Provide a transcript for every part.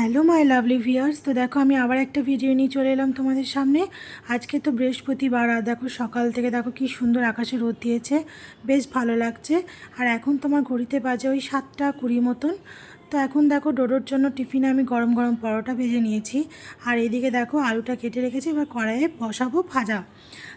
Hello my lovely viewers তো দেখো, আমি আবার একটা ভিডিও নিয়ে চলে এলাম তোমাদের সামনে। আজকে তো বৃহস্পতিবার, আর দেখো সকাল থেকে দেখো কি সুন্দর আকাশে রোদ দিয়েছে। বেশ ভালো লাগছে। আর এখন তোমার ঘড়িতে বাজে ওই সাতটা কুড়ি মতন। তো এখন দেখো, ডোডোর জন্য টিফিনে আমি গরম গরম পরোটা ভেজে নিয়েছি। আর এদিকে দেখো, আলুটা কেটে রেখেছি, এবার কড়াইয়ে বসাবো ভাজা।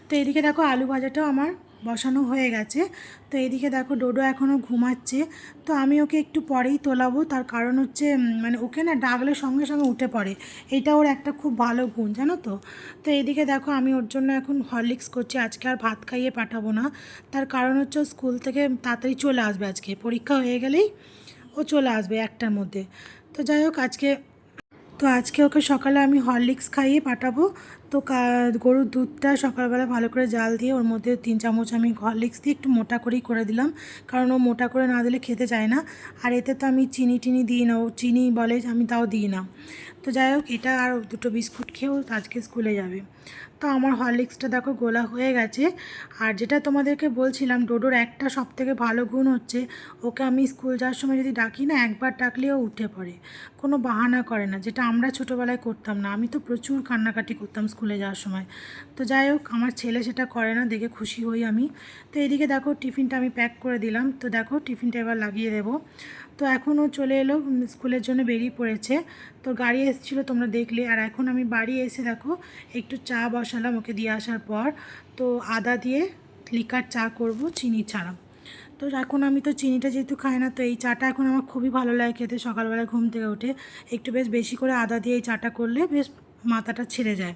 তো এদিকে দেখো, আলু ভাজাটাও আমার বসানো হয়ে গেছে। তো এদিকে দেখো ডোডো এখনও ঘুমাচ্ছে। তো আমি ওকে একটু পরেই তোলাবো। তার কারণ হচ্ছে মানে ওকে না ডাকলে সঙ্গে সঙ্গে উঠে পড়ে। এটা ওর একটা খুব ভালো গুণ, জানো তো? তো এদিকে দেখো আমি ওর জন্য এখন হরলিক্স করছি। আজকে আর ভাত খাইয়ে পাঠাবো না। তার কারণ হচ্ছে স্কুল থেকে তাড়াতাড়ি চলে আসবে আজকে। পরীক্ষা হয়ে গেলেই ও চলে আসবে একটার মধ্যে। তো যাই হোক, আজকে, তো আজকে ওকে সকালে আমি হরলিক্স খাইয়ে পাঠাবো। তো গরুর দুধটা সকালবেলা ভালো করে জাল দিয়ে ওর মধ্যে তিন চামচ আমি হরলিক্স দিয়ে একটু মোটা করেই করে দিলাম। কারণ ও মোটা করে না দিলে খেতে চায় না। আর এতে তো আমি চিনি টিনি দিই না ও চিনি বলে আমি তাও দিই না। তো যাই হোক, এটা আর দুটো বিস্কুট খেয়েও আজকে স্কুলে যাবে। তো আমার হরলিক্সটা দেখো গোলা হয়ে গেছে। আর যেটা তোমাদেরকে বলছিলাম, ডোডোর একটা সব থেকে ভালো গুণ হচ্ছে, ওকে আমি স্কুল যাওয়ার সময় যদি ডাকি না, একবার ডাকলেও উঠে পড়ে। কোনো বাহানা করে না, যেটা আমরা ছোটোবেলায় করতাম না। আমি তো প্রচুর কান্নাকাটি করতাম স্কুলে যাওয়ার সময়। তো যাই হোক, আমার ছেলে সেটা করে না, দেখে খুশি হই আমি। তো এদিকে দেখো, টিফিনটা আমি প্যাক করে দিলাম। তো দেখো, টিফিনটা এবার লাগিয়ে দেবো। তো এখনও চলে এলো স্কুলের জন্য বেরিয়ে পড়েছে। তো গাড়ি এসেছিল তোমরা দেখলে। আর এখন আমি বাড়ি এসে দেখো, একটু চা বসালাম ওকে দিয়ে আসার পর। তো আদা দিয়ে লিকার চা করব, চিনি ছাড়া। তো এখন আমি তো চিনিটা যেহেতু খাই না, তো এই চাটা এখন আমার খুবই ভালো লাগে খেতে। সকালবেলা ঘুম থেকে উঠে একটু বেশ বেশি করে আদা দিয়ে এই চাটা করলে বেশ মাথাটা ছেড়ে যায়।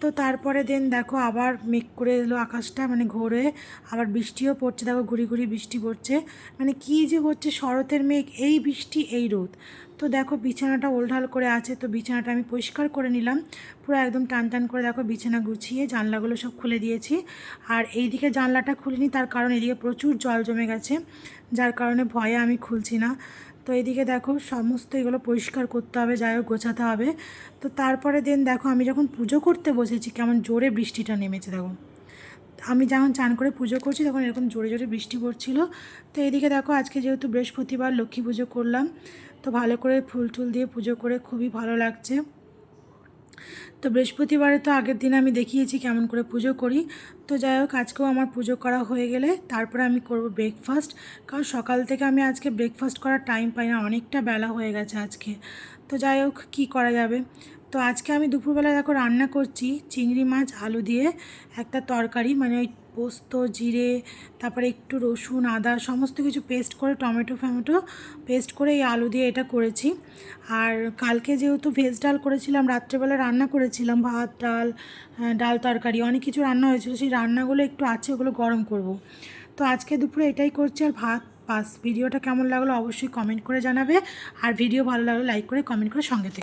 তো তারপরে দেন দেখো আবার মেঘ করে এলো আকাশটা মানে ঘোরে। আবার বৃষ্টিও পড়ছে, দেখো ঘুরি ঘুরি বৃষ্টি পড়ছে। মানে কি যে হচ্ছে শরতের মেঘ, এই বৃষ্টি, এই রোদ। তো দেখো বিছানাটা ওলঢাল করে আছে, তো বিছানাটা আমি পরিষ্কার করে নিলাম। পুরো একদম টান টান করে দেখো বিছানা গুছিয়ে জানলাগুলো সব খুলে দিয়েছি। আর এইদিকে জানলাটা খুলিনি, তার কারণ এদিকে প্রচুর জল জমে গেছে, যার কারণে ভয়ে আমি খুলছি না। তো এদিকে দেখো সমস্ত এগুলো পরিষ্কার করতে হবে, যাই হোক গোছাতে হবে। তো তারপরে দেন দেখো আমি যখন পুজো করতে বসেছি, কেমন জোরে বৃষ্টিটা নেমেছে দেখো। আমি যখন চান করে পুজো করছি তখন এরকম জোরে জোরে বৃষ্টি পড়ছিল। তো এইদিকে দেখো আজকে যেহেতু বৃহস্পতিবার লক্ষ্মী পুজো করলাম, তো ভালো করে ফুল টুল দিয়ে পুজো করে খুবই ভালো লাগছে। তো বৃহস্পতিবারে তো আগের দিন আমি দেখিয়েছি কেমন করে পুজো করি। তো যাই হোক, আজকেও আমার পুজো করা হয়ে গেলে তারপরে আমি করব ব্রেকফাস্ট কারণ সকাল থেকে আমি আজকে ব্রেকফাস্ট করার টাইম পাই না, অনেকটা বেলা হয়ে গেছে আজকে। তো যাই হোক, কী করা যাবে? তো আজকে আমি দুপুরবেলা দেখো রান্না করছি, চিংড়ি মাছ, আলু দিয়ে একটা তরকারি মানে ওই পোস্ত, জিরে, তারপরে একটু রসুন, আদা, সমস্ত কিছু পেস্ট করে টমেটো ফমেটো পেস্ট করে এই আলু দিয়ে এটা করেছি। আর কালকে যেহেতু ভেজ ডাল করেছিলাম, রাত্রেবেলা রান্না করেছিলাম, ভাত, ডাল ডাল তরকারি, অনেক কিছু রান্না হয়েছিল, সেই রান্নাগুলো একটু আছে, ওগুলো গরম করব। তো আজকে দুপুরে এটাই করছি, আর ভাত পাস ভিডিওটা কেমন লাগল অবশ্যই কমেন্ট করে জানাবে, আর ভিডিও ভালো লাগলে লাইক করে কমেন্ট করে সঙ্গে থেকে